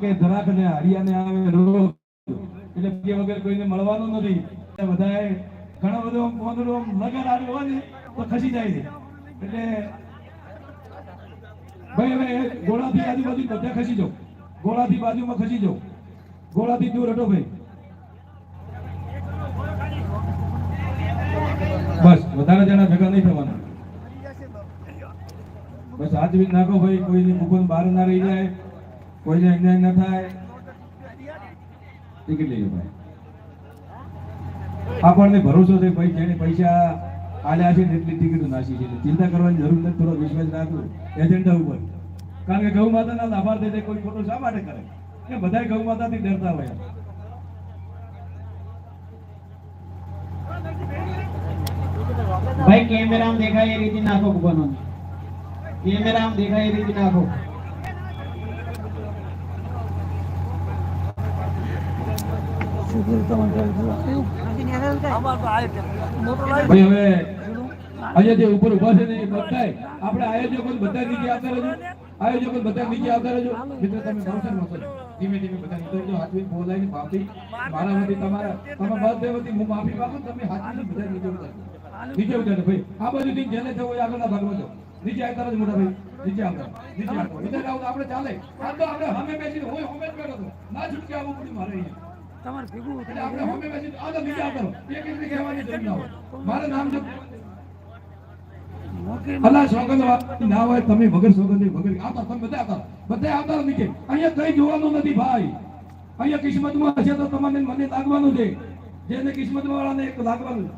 કે ધરાક ને હરિયાને આવે રોગ એટલે કે વગર કોઈને મળવાનું નથી. બધાએ ઘણો બધો મોંદડો લગન આવ્યો હોય ને, તો ખસી જાય છે. એટલે ભાઈ, હવે ગોળાથી આજુબાજુ બધા ખસી જાઓ. ગોળાથી બાજુમાં ખસી જાઓ. ગોળાથી દૂર હટો ભાઈ. બસ, વધારે જણા ભેગા નહીં થવાના. બસ, હાથ બી નાખો ભાઈ, કોઈની મુકુંદ બહાર ના રહી જાય. કોઈને અન્યાય ન થાય. ટિકિટ લઈ ભાઈ. આપણને ભરોસો છે ભાઈ, જેને પૈસા આલ્યા છે એટલી ટિકિટ નાસી છે. ચિંતા કરવાની જરૂર નથી, થોડો વિશ્વાસ રાખો એજન્ડા ઉપર. કારણ કે ગૌ માતાના લાભાર્થી તે કોઈ ખોટો શા માટે કરે? કે બધા ગૌ માતાથી ડરતા હોય. ભાઈ, કેમેરામાં દેખાય એ રીતે નાખો કૂપનો કેમેરામાં દેખાય એ રીતે નાખો. ભાઈ જે ઉપર ઊભા છે ને બધાય. આપણે આયોજકો બધા નીચે આવતા રહેજો. આયોજકો બધા નીચે આવતા રહેજો. મિત્રો, તમે ભણશો નહોતો ધીમે ધીમે બધા નીકળજો હાથવી બોલાય ને માફી મારા વતી તમારા તમે બધે વતી હું માફી માંગુ તમે હાથવી બધા નીચે ઉતરજો. નીચે ઉતરજો ભાઈ. આ બાજુથી જેને થવું હોય આગળના ભાગમાં જાઓ. નીચે આવતા રહેજો મોટા ભાઈ. નીચે આવતા નીચે આવતા આપણે ચાલે. આ તો આપણે હમે બેસીને હોય, હમે જ બેઠો તો ના છૂટકે આવવું પડ્યું મારે અહીંયા. એટલે આપણે હમે બેસીને આ તો નીચે એક એક ને કહેવાની જરૂર ના હોય. મારું નામ જો અલા સોગંદ ના હોય તમે વગર સોગંદ વગર આવતા તમે બધા આવતા. બધા આવતા નીચે. અહીંયા કઈ જોવાનું નથી ભાઈ. અહીંયા કિસ્મતમાં હશે તો તમને મને લાગવાનું છે. જેને કિસ્મતમાં વાળાને એક લાગવાનું છે.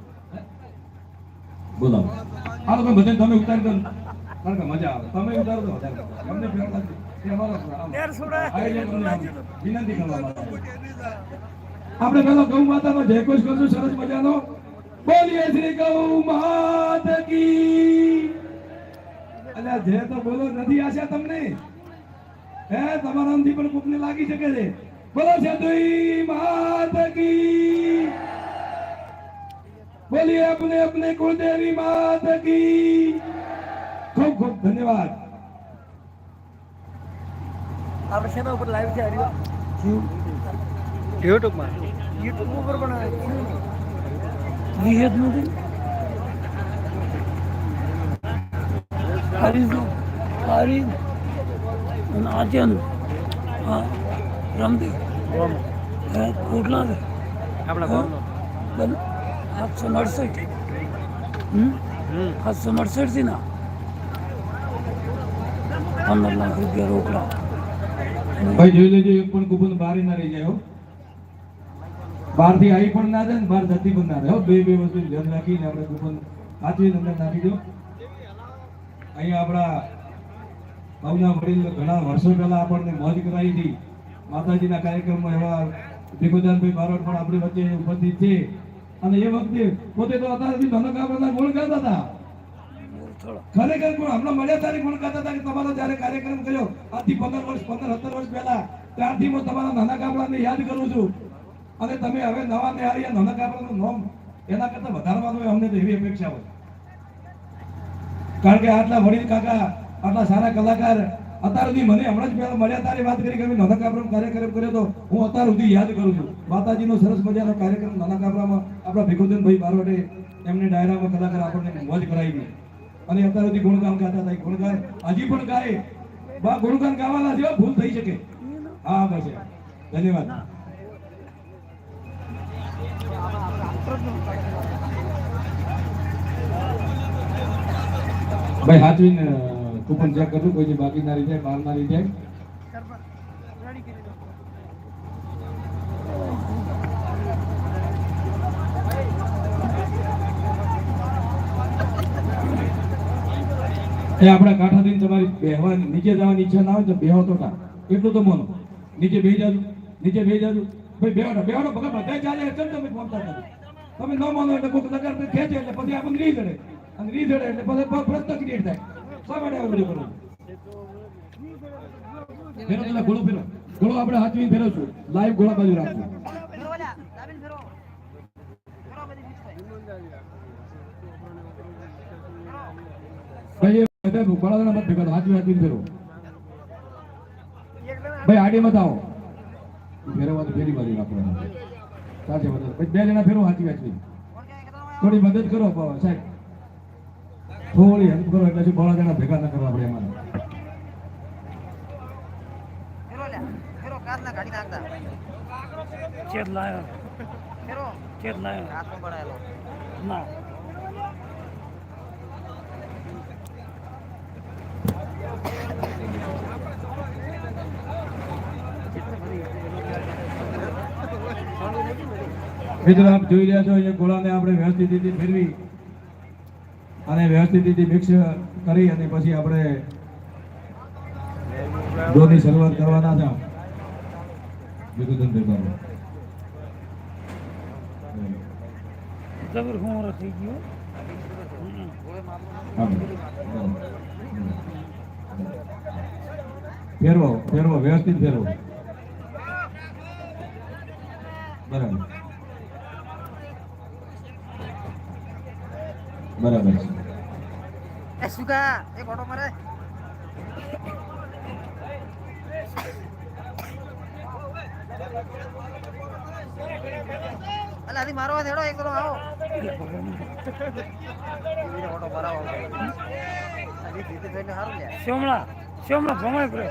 બોલો. આ લોકો તમે ઉતારી દો કારણ કે મજા આવે. તમે ઉતારો તો મજા આવે. અમને ફેર વિનંતી કરવા આપણે પેલો ગૌ માતાનો જયઘોષ કરશું સરસ મજાનો. બોલીએ શ્રી ગૌ માતા અલ્યા જે તો બોલો નથી આશા તમને? હે તમારા અંધી પણ કોકને લાગી શકે છે. બોલો છે દુઈ માતા બોલીએ અપને અપને કુળદેવી માતા ખૂબ ખૂબ ધન્યવાદ. આપણે શેના ઉપર લાઈવ છે હરિવા યુટ્યુબમાં યુટ્યુબ ઉપર પણ વિહેદ નથી હરીશ અને આર્યન હા રમદી હે કોટલા છે. આપણા બન આઠસો અડસઠ. હમ? આઠસો અડસઠથી ના? પંદર લાખ રૂપિયા રોકડા. ભાઈ જોઈ લેજો એક પણ કૂપન બહાર ના રહી જાય હો બહારથી આવી પણ ના જાય ને બહાર જતી પણ ના જાય. બે બે વસ્તુ ધ્યાન રાખીને આપણે કૂપન સાચવીને અંદર નાખી દો. અહીંયા આપણા ભાવના વડીલ ઘણા વર્ષો પહેલા આપણને મોજ કરાવી હતી. માતાજીના કાર્યક્રમમાં એવા ભીખુદાનભાઈ બારોટ પણ આપણી વચ્ચે ઉપસ્થિત છે. અને એ વખતે પોતે તો અત્યારથી નાના ગામડાના ગુણ ગાતા હતા. ખરેખર પણ હમણાં મળ્યા તારીખ ગુણ ગાતા હતા કે તમારો જ્યારે કાર્યક્રમ કર્યો, આજથી પંદર વર્ષ, પંદર, સત્તર વર્ષ પહેલા, ત્યારથી હું તમારા નાના ગામડાને યાદ કરું છું. અને તમે હવે નવા ને આવ્યા નાના ગામડાનું એના કરતા વધારવાનું અમને તો એવી અપેક્ષા હોય કારણ કે આટલા વડીલ કાકા, આટલા સારા કલાકાર, અત્યાર સુધી મને હમણાં જ પહેલા મળ્યા, તારી વાત કરી કે અમે નાના કાર્યક્રમ કર્યો તો હું અત્યાર સુધી યાદ કરું છું. માતાજીનો સરસ મજાનો કાર્યક્રમ નાના ગામડામાં આપણા ભીખુદનભાઈ બારવટે એમને ડાયરામાં કલાકાર આપણને મોજ કરાવી અને અત્યાર સુધી ગુણગાન ગાતા હતા. ગુણગાન હજી પણ ગાય. બા, ગુણગાન ગાવાના જેવા ભૂલ થઈ શકે. હા, બસ ધન્યવાદ. ભાઈ હાથવીને કૂપન ચેક કરજો, કોઈની બાકી ના રહી જાય, બહાર ના રહી જાય. એ આપણા કાંઠાથી તમારી બેહવા નીચે જવાની ઈચ્છા ના હોય તો બેહો તો ના એટલું તો મોનો. નીચે બેહી જાજો, નીચે બેહી જાજો. ભાઈ, બેહો બેહો ભગત બધા ચાલે એટલે તમે નથી તમે ન માનો એટલે કોઈક નગર ખેંચે એટલે પછી આપણને રીઝડે અને રીઝડે એટલે પછી પ્રશ્ન ક્રિએટ થાય. શા માટે આવું બધું કરો? ફેરો પેલા ઘોડો ફેરો. ઘોડો આપણે હાથવીને ફેરવશું. લાઈવ ઘોડા બાજુ રાખવું ભાઈ બધા હાથવી ભાઈ, આડી મત આવો. ફેરવવાનું ફેરી બાજુ રાખવાનું સાચે મદદ પછી બે જણા ફેરવો સાચી વાંચવી થોડી મદદ કરો બાબા સાહેબ. થોડી હેલ્પ કરો એટલે શું બળા જણા ભેગા ના કરવા આપણે એમાં. ફેરો ફેરો. ચેત લાયો. ચેત લાયો પડાયેલો. ના. મિત્રો આપ જોઈ રહ્યા છો, એ ગોળાને આપણે વ્યવસ્થિત રીતે ફેરવી અને વ્યવસ્થિત રીતે મિક્સ કરી અને પછી આપણે ડોની શરૂઆત કરવાના હતા વિકુદન બાબુ. ફેરવો ફેરવો, વ્યવસ્થિત ફેરવો. બરાબર છે. એ સુગા એક ઓટો મારે. અલા આથી મારવા દેડો એક તો આવો. ઓટો ભરાવો શ્યામળા શ્યામળા ભમાય પડે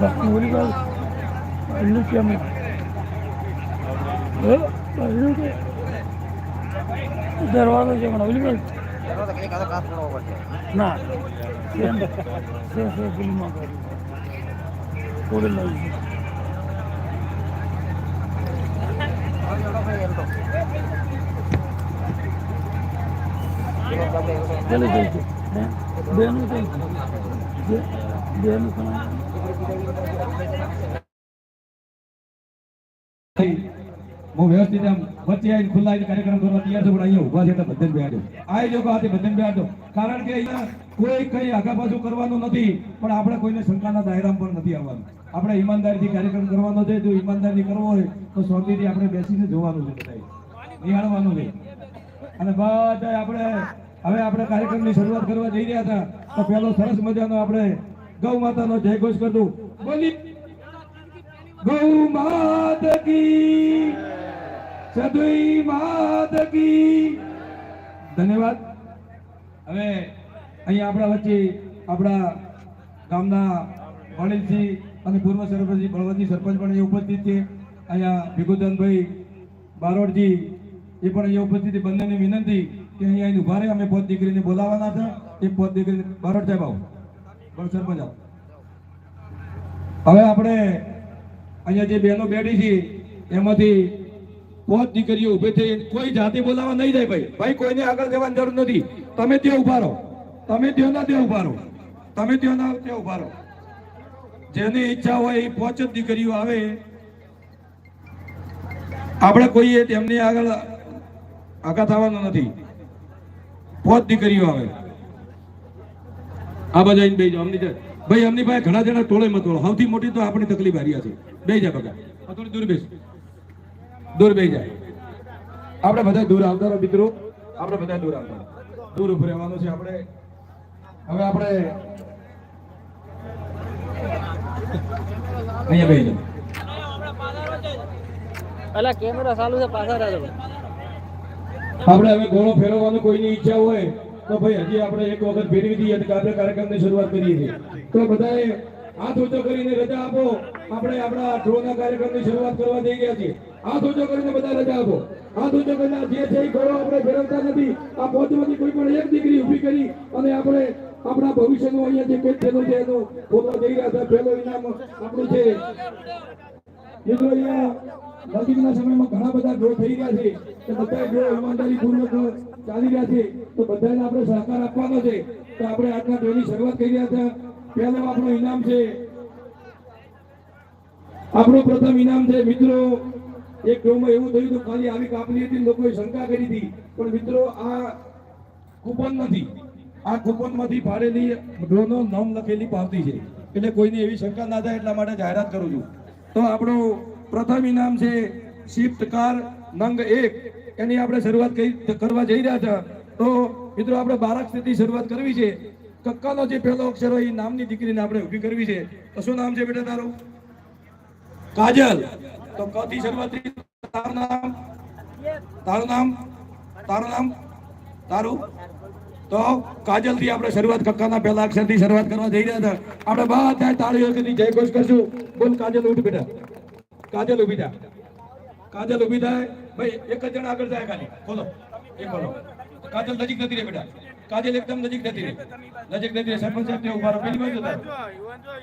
બાકી ઓલી વાત પહેલું કેમ પહેલું કે દરવાજો છે પણ ઓલી વાત ફેરો વ્યવસ્થિત આમ વચ્ચે આવીને ખુલ્લા કાર્યક્રમ કરવા તૈયાર છું, પણ અહીંયા ઊભા છે બધાને બેહાડો આ લોકો હાથે બધાને બેહાડો કારણ કે અહીંયા કોઈ કઈ આગા પાછું કરવાનું નથી, પણ આપણે કોઈને શંકાના દાયરામાં પણ નથી આવવાનું. આપણે ઈમાનદારીથી કાર્યક્રમ કરવાનો છે, જો ઈમાનદારી કરવો હોય, તો શાંતિથી આપણે બેસીને જોવાનું છે બધા નિહાળવાનું છે. અને બધા આપણે, હવે આપણે કાર્યક્રમની શરૂઆત કરવા જઈ રહ્યા હતા, તો પેલો સરસ મજાનો આપણે ગૌ માતાનો જય ઘોષ કરતું ગૌ માત કી સદુઈ ધન્યવાદ. હવે અહીંયા આપણા વચ્ચે આપણા ગામના વડીલજી અને પૂર્વ સરપંચજી બળવંતજી સરપંચ પણ અહીંયા ઉપસ્થિત છે. અહીંયા ભીગુદાનભાઈ બારોડજી એ પણ અહીંયા ઉપસ્થિત છે. બંનેને વિનંતી કે અહીંયા ઊભા રહે. અમે પોત દીકરીને બોલાવવાના છે. એ પોત દીકરીને બારોડ સાહેબ આવો. સરપંચ આવો. હવે આપણે અહીંયા જે બહેનો બેઠી છે, એમાંથી પોત દીકરીઓ ઊભી થઈ કોઈ જાતે બોલાવવા નહીં જાય ભાઈ. ભાઈ, કોઈને આગળ જવાની જરૂર નથી. તમે ત્યાં ઊભા રહો. તમે ત્યાં ના ત્યાં ઊભા રહો. તમે ત્યાં ના ત્યાં ઊભા રહો. જેની ઈચ્છા હોય એ પોચ જ દીકરીઓ આવે. આપણે કોઈએ તેમની આગળ આગા થવાનું નથી. પોત દીકરીઓ આવે. આ બધા જાઓ અમની જે- ભાઈ એમની પાસે ઘણા જણા ટોળે મત ટોળો સૌથી મોટી તો આપણી તકલીફ હારી છે બે જાય બગા. થોડી દૂર બેસ. દૂર બે જાય આપણે બધા દૂર આવતા મિત્રો. આપણે બધા દૂર આવતા દૂર ઉભું રહેવાનું છે આપણે. હવે આપણે અહીંયા બે જાય અલા કેમેરા ચાલુ છે પાછા આપણે હવે ઘોડો ફેરવવાનું કોઈની ઈચ્છા હોય તો ભાઈ, હજી આપણે એક વખત ફેરવી દઈએ તો આપણે કાર્યક્રમની શરૂઆત કરીએ છીએ. તો બધાએ હાથ ઊંચો કરીને રજા આપો. આપણે આપણા ડ્રોના કાર્યક્રમની શરૂઆત કરવા જઈ ગયા છીએ. હાથ ઊંચો કરીને બધા રજા આપો. હાથ ઊંચો કરીને જે છે એ ઘોડો આપણે ફેરવતા નથી. આ પહોંચમાંથી કોઈ પણ એક દીકરી ઊભી કરી અને આપણે આપણા ભવિષ્યનું અહીંયા જે પેટ થયેલું છે એનું ફોટો જઈ રહ્યા છે. પહેલો ઇનામ આપણું છે. મિત્રો, અહીંયા નજીકના સમયમાં ઘણા બધા ડ્રો થઈ રહ્યા છે. કે બધા ડ્રો ઈમાનદારી પૂર્વક ચાલી રહ્યા છે, તો બધાને આપણે સહકાર આપવાનો છે. તો આપણે આજના ડ્રોની શરૂઆત કરી રહ્યા હતા. પહેલો આપણો ઇનામ છે. આપણું પ્રથમ ઇનામ છે, મિત્રો. એક ડ્રોમાં એવું થયું ખાલી આવી કાપલી હતી લોકોએ શંકા કરી હતી. પણ મિત્રો, આ કૂપન નથી. આ કૂપનમાંથી ફાડેલી ડ્રોનો નામ લખેલી પાવતી છે. એટલે કોઈને એવી શંકા ના થાય એટલા માટે જાહેરાત કરું છું. તો આપણું પ્રથમ ઇનામ છે શિફ્ટ કાર નંગ એક. એની આપણે શરૂઆત કરી- કરવા જઈ રહ્યા હતા, તો મિત્રો આપણે બારાક સ્થિતિ શરૂઆત કરવી છે. કક્કાનો જે પહેલો અક્ષર હોય એ નામની દીકરીને આપણે ઊભી કરવી છે. તો શું નામ છે બેટા તારું? કાજલ. તો ક શરૂઆત. તારું નામ? તારું નામ? તારું નામ? તારું? તો કાજલથી આપણે શરૂઆત કક્કાના પહેલા અક્ષરથી શરૂઆત કરવા જઈ રહ્યા હતા. આપણે બધા તાળીઓ કરી જય ઘોષ કરશું. બોલ કાજલ ઉઠ બેટા. કાજલ ઊભી થાય કાજલ ઊભી થાય. ભાઈ, એક જ જણા આગળ જાય ખાલી. ખોલો. એ ખોલો. કાજલ નજીક નથી રે બેટા. કાજલ એકદમ નજીક નથી રે. નજીક નથી રે. સરપંચ સાહેબ ને ઊભા રહો. પેલી બાજુ જતા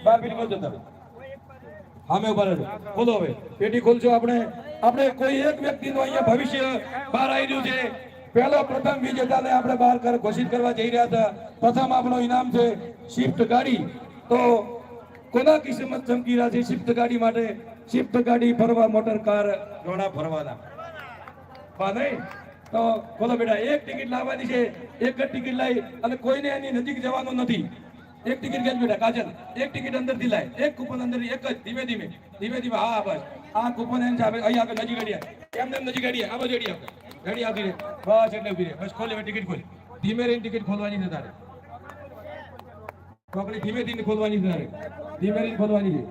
બા પેલી બાજુ જતા હામે ઊભા રહેજો. ખોલો હવે. પેટી ખોલજો આપણે. આપણે કોઈ એક વ્યક્તિનું અહીંયા ભવિષ્ય બહાર આવી રહ્યું છે. પહેલો પ્રથમ વિજેતાને આપણે બહાર ઘોષિત કરવા જઈ રહ્યા હતા. પ્રથમ આપણો ઇનામ છે શિફ્ટ ગાડી. તો કોના કિસ્મત ચમકી રહ્યા છે શિફ્ટ ગાડી માટે? શિફ્ટ ગાડી ફરવા મોટર કાર ઘોડા ફરવાના. નહીં. તો બોલો બેટા, એક ટિકિટ લાવવાની છે, એક જ ટિકિટ લાવી અને કોઈને એની નજીક જવાનું નથી. એક ટિકિટ ગેસ બેટા? કાજલ, એક ટિકિટ અંદરથી લાય. એક કૂપન અંદર એક જ, ધીમે ધીમે. ધીમે ધીમે, હા બસ. આ કૂપન એમ આપણે અહીં આગળ નજીક અડીએ. એમ એમ નજીક અડીએ. આ બાજુ ગાડી ઘડી આવતી રહે બસ એટલે ઊભી રહે બસ ખોલે ટિકિટ ખોલી. ધીમે રહીને ટિકિટ ખોલવાની છે તારે. કોકડી ધીમે ધીમે ખોલવાની છે તારે. ધીમે રહીને ખોલવાની છે.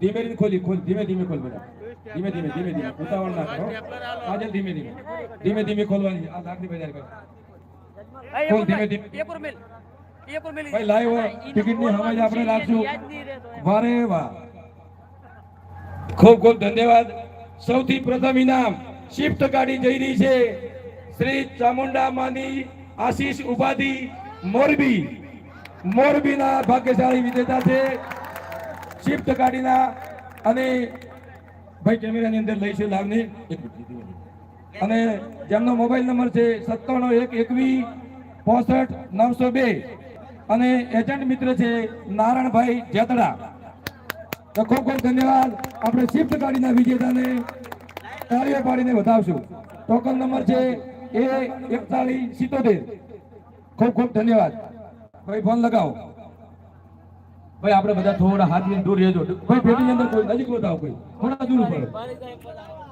ધીમે રહીને ખોલી, ખોલ, ધીમે ધીમે ખોલ બેટા. ધીમે ધીમે ધીમે ધીમે ઉતાવળ ના કરો. આજે ધીમે ધીમે ધીમે ધીમે ખોલવાની આ લાકડી બજાર કરો. ખોલ ધીમે ધીમે. ભાઈ લાઈવ ટિકિટની હમજ આપણે રાખશું. વારે વાહ ખૂબ ખૂબ ધન્યવાદ. સૌથી પ્રથમ ઇનામ શિફ્ટ ગાડી જઈ રહી છે શ્રી ચામુંડા માની આશીષ ઉપાધિ મોરબી. મોરબીના ભાગ્યશાળી વિજેતા છે. શિફ્ટ ગાડીના અને ભાઈ કેમેરાની અંદર લઈશું છે એક અને જેમનો મોબાઈલ નંબર છે સત્તાણું એક એકવીસ પોસઠ નવસો બે. અને એજન્ટ મિત્ર છે નારાયણભાઈ જેતડા. તો ખૂબ ખૂબ ધન્યવાદ. આપણે શિફ્ટ ગાડીના વિજેતાને તાળીઓ પાડીને વધાવશું. ટોકન નંબર છે એ એકતાલીસ સિત્તોતેર. ખૂબ ખૂબ ધન્યવાદ. ભાઈ, ફોન લગાવો. ભાઈ, આપણે બધા થોડા હાથ દૂર રહેજો. ભાઈ પેટીની અંદર કોઈ નજીક વધાવો કોઈ. થોડા દૂર પડે.